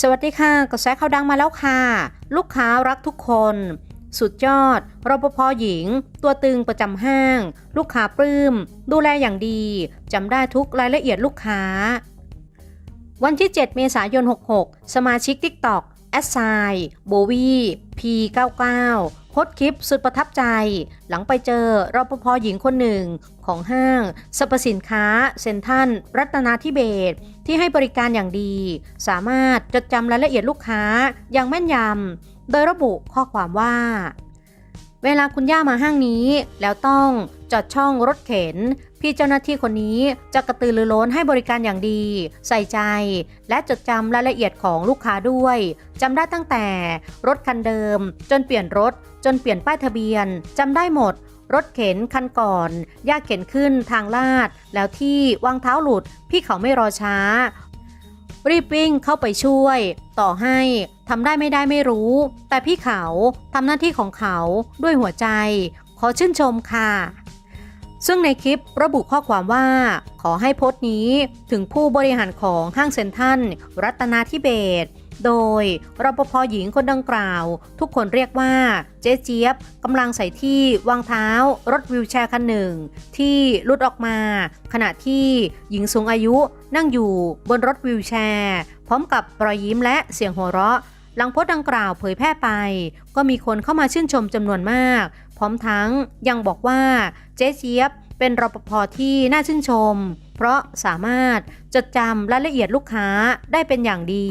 สวัสดีค่ะกระแสข่าวดังมาแล้วค่ะ ลูกค้ารักทุกคน สุดยอดรปภหญิง ตัวตึงประจำห้าง ลูกค้าปลื้ม ดูแลอย่างดีจำได้ทุกรายละเอียดลูกค้า วันที่ 7 เมษายน 66 สมาชิก TikTok แอสไซโบวีพี99โพสคลิปสุดประทับใจ หลังไปเจอรปภหญิงคนหนึ่ง ของห้างสรรพสินค้าเซ็นทันรัตนาธิเบศที่ให้บริการอย่างดี สามารถจดจำรายละเอียดลูกค้าอย่างแม่นยำโดยระบุข้อความว่า เวลาคุณย่ามาห้างนี้ แล้วต้องจอดช่องรถเข็น พี่เจ้าหน้าที่คนนี้จะกระตือรือร้นให้บริการอย่างดี ใส่ใจ และจดจำรายละเอียดของลูกค้าด้วยจำได้ตั้งแต่ รถคันเดิม จนเปลี่ยนรถ จนเปลี่ยนป้ายทะเบียนจำได้หมด รถเข็นคันก่อนย่าเข็นขึ้นทางลาด แล้วที่วางเท้าหลุด พี่เขาไม่รอช้า รีบวิ่งเข้าไปช่วย ต่อให้ทำได้ไม่ได้ไม่รู้ แต่พี่เขาทำหน้าที่ของเขาด้วยหัวใจ ขอชื่นชมค่ะ ซึ่งในคลิประบุข้อความว่า ขอให้โพสต์นี้ถึงผู้บริหารของห้างเซ็นทรัลรัตนาธิเบศร โดยรปภหญิงคนดังกล่าว ทุกคนเรียกว่าเจ๊เจี๊ยบกำลังใส่ที่วางเท้ารถวิวแชร์คันหนึ่ง ที่ลุดออกมา ขณะที่หญิงสูงอายุนั่งอยู่บนรถวิวแชร์ พร้อมกับรอยยิ้มและเสียงหัวเราะ หลังโพสต์ดังกล่าวเผยแพร่ไป ก็มีคนเข้ามาชื่นชมจำนวนมาก พร้อมทั้งยังบอกว่าเจ๊เจี๊ยบเป็นรปภที่น่าชื่นชม เพราะสามารถจดจำรายละเอียดลูกค้าได้เป็นอย่างดี